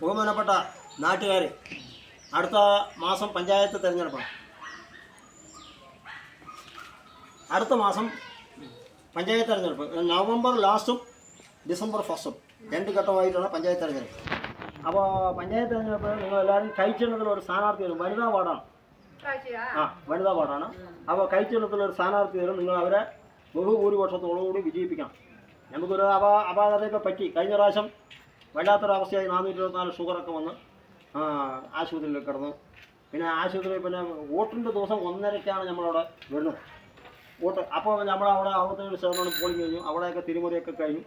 ബഹുമാനപ്പെട്ട നാട്ടുകാർ അടുത്ത മാസം പഞ്ചായത്ത് തിരഞ്ഞെടുപ്പാണ്. അടുത്ത മാസം പഞ്ചായത്ത് തിരഞ്ഞെടുപ്പ്. നവംബർ ലാസ്റ്റും ഡിസംബർ ഫസ്റ്റും. രണ്ട് ഘട്ടമായിട്ടാണ് പഞ്ചായത്ത് തിരഞ്ഞെടുപ്പ്. അപ്പോൾ പഞ്ചായത്ത് തിരഞ്ഞെടുപ്പ് നിങ്ങൾ എല്ലാവരും കഴിച്ചിടത്തിൽ ഒരു സ്ഥാനാർത്ഥി വരും വനിതാ വാർഡാണ്. ആ വനിതാ വാർഡാണ്. അപ്പോൾ കഴിച്ചിടത്തിൽ ഒരു സ്ഥാനാർത്ഥി വരും നിങ്ങൾ അവരെ ബഹുഭൂരിപക്ഷത്തോടു കൂടി വിജയിപ്പിക്കണം. നമുക്കൊരു അപാ അപാകതയൊക്കെ പറ്റി കഴിഞ്ഞ പ്രാവശ്യം വല്ലാത്തൊരവസ്ഥയായി നാനൂറ്റി ഇരുപത്തിനാല് ഷുഗറൊക്കെ വന്ന് ആശുപത്രിയിൽ കിടന്നു. പിന്നെ ആശുപത്രിയിൽ പിന്നെ വോട്ടിന്റെ ദിവസം ഒന്നരയ്ക്കാണ് നമ്മളവിടെ വരുന്നത്. വോട്ട് അപ്പോൾ നമ്മളവിടെ അവിടുത്തെ ഒരു ശതമാനം പോളിംഗ് കഴിഞ്ഞു. അവിടെയൊക്കെ തിരുമുറിയൊക്കെ കഴിഞ്ഞു.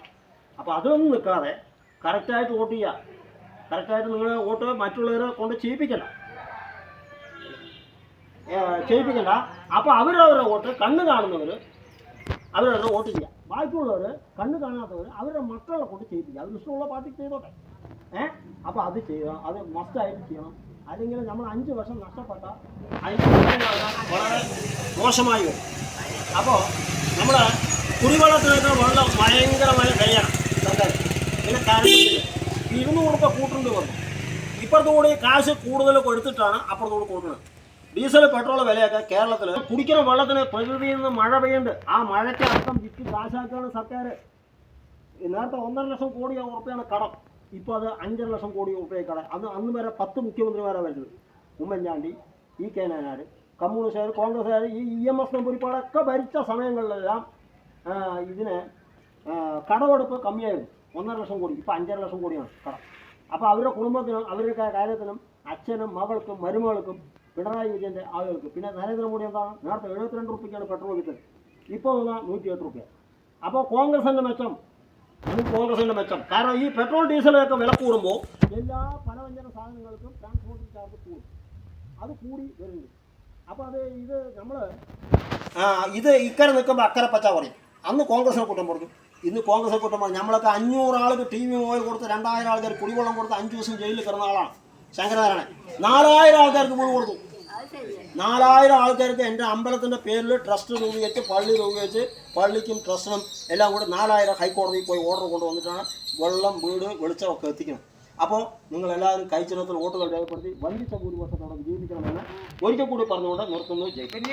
അപ്പോൾ അതൊന്നും നിൽക്കാതെ കറക്റ്റായിട്ട് വോട്ട് ചെയ്യുക. കറക്റ്റായിട്ട് നിങ്ങൾ വോട്ട് മറ്റുള്ളവരെ കൊണ്ട് ചെയ്യിപ്പിക്കണം ചെയ്യിപ്പിക്കണ്ട. അപ്പോൾ അവരവരുടെ വോട്ട് കണ്ണ് കാണുന്നവർ അവരവരുടെ വോട്ട് ചെയ്യുക. ബാക്കിയുള്ളവർ കണ്ണു കാണാത്തവർ അവരുടെ മക്കളെ കൊണ്ട് ചെയ്യിപ്പിക്കുക. അവർ ഇഷ്ടമുള്ള പാർട്ടിക്ക് ചെയ്തോട്ടെ. ഏ? അപ്പോൾ അത് ചെയ്യുക അത് മസ്റ്റായിട്ട് ചെയ്യണം. അല്ലെങ്കിൽ നമ്മൾ അഞ്ച് വർഷം നഷ്ടപ്പെട്ട വളരെ മോശമായി വരും. അപ്പോൾ നമ്മൾ കുടിവെള്ളത്തിനൊക്കെ വെള്ളം ഭയങ്കരമായ വിലയാണ്. പിന്നെ കരണ്ടിന് ഇരുന്നൂറ് രൂപ കൂട്ടുണ്ട് വന്നു. ഇപ്പുറത്തുകൂടി കാശ് കൂടുതൽ കൊടുത്തിട്ടാണ് അപ്പുറത്തുകൂടി കൊടുക്കുന്നത് ഡീസൽ പെട്രോൾ വിലയൊക്കെ കേരളത്തിൽ കുടിക്കുന്ന വെള്ളത്തിന് പ്രകൃതിയിൽ നിന്ന് മഴ പെയ്യുന്നുണ്ട് ആ മഴയ്ക്ക് അർത്ഥം വിറ്റ് കാശാക്കുകയാണ് സർക്കാർ നേരത്തെ ഒന്നര ലക്ഷം കോടി ഉറപ്പയാണ് കടം. ഇപ്പോൾ അത് അഞ്ചര ലക്ഷം കോടി ഉറപ്പയായി കടം. അന്ന് അന്ന് വരെ പത്ത് മുഖ്യമന്ത്രിമാരാണ് വരുന്നത് ഉമ്മൻചാണ്ടി ഇ കെ നായനാർ കമ്മ്യൂണിസ്റ്റുകാർ കോൺഗ്രസ്സുകാർ ഈ ഇ എം എസ് നമ്പൂരിപ്പാടൊക്കെ ഭരിച്ച സമയങ്ങളിലെല്ലാം ഇതിന് കടമെടുപ്പ് കമ്മിയായിരുന്നു. ഒന്നര ലക്ഷം കോടി. ഇപ്പോൾ അഞ്ചര ലക്ഷം കോടിയാണ് കടം. അപ്പോൾ അവരുടെ കുടുംബത്തിനും അവരുടെ കാര്യത്തിനും അച്ഛനും മകൾക്കും മരുമകൾക്കും പിണറായി വിജയന്റെ ആളുകൾക്ക്. പിന്നെ നരേന്ദ്രമോദി എന്താണ്? നേരത്തെ എഴുപത്തിരണ്ട് റുപ്യക്കാണ് പെട്രോൾ വിറ്റത്. ഇപ്പോൾ വന്നാൽ നൂറ്റി എട്ട് റുപ്യ. അപ്പോൾ കോൺഗ്രസിന്റെ മെച്ചം. അത് കോൺഗ്രസിന്റെ മെച്ചം. കാരണം ഈ പെട്രോൾ ഡീസലൊക്കെ വില കൂടുമ്പോൾ എല്ലാ പലവ്യഞ്ജന സാധനങ്ങൾക്കും ട്രാൻസ്പോർട്ടിംഗ് ചാർജ് കൂടും. അത് കൂടി വരുന്നു. അപ്പോൾ അത് ഇത് നമ്മൾ ഇത് ഇക്കരെ നിൽക്കുമ്പോൾ അക്കരെ പച്ച പറയും. അന്ന് കോൺഗ്രസിനെ കുറ്റം പറഞ്ഞു. ഇന്ന് കോൺഗ്രസിനെ കുറ്റം പറഞ്ഞു. നമ്മളൊക്കെ അഞ്ഞൂറ് ആൾക്ക് ടി വി മൊബൈൽ കൊടുത്ത് രണ്ടായിരം ആൾക്കാർ കുടിവെള്ളം കൊടുത്ത് അഞ്ച് ദിവസം ജയിലിൽ കിടന്ന ആളാണ്. ശങ്കരനാരായണൻ നാലായിരം ആൾക്കാർക്ക് വീട് കൊടുത്തു. നാലായിരം ആൾക്കാർക്ക് എന്റെ അമ്പലത്തിന്റെ പേരിൽ ട്രസ്റ്റ് രൂപീകരിച്ച് പള്ളി രൂപീകരിച്ച് പള്ളിക്കും ട്രസ്റ്റിനും എല്ലാം കൂടി നാലായിരം ഹൈക്കോടതിയിൽ പോയി ഓർഡർ കൊണ്ടുവന്നിട്ടാണ് വെള്ളം വീട് വെളിച്ചമൊക്കെ എത്തിക്കുന്നത്. അപ്പോൾ നിങ്ങൾ എല്ലാവരും കൈച്ചിനത്തിൽ വോട്ടുകൾ രേഖപ്പെടുത്തി വഞ്ചിച്ച ഭൂരിപക്ഷത്തോടെ ജീവിക്കണമെന്ന് ഒരിക്കൽ കൂടി പറഞ്ഞുകൊണ്ട് നിർത്തുന്നു. ജയിക്കും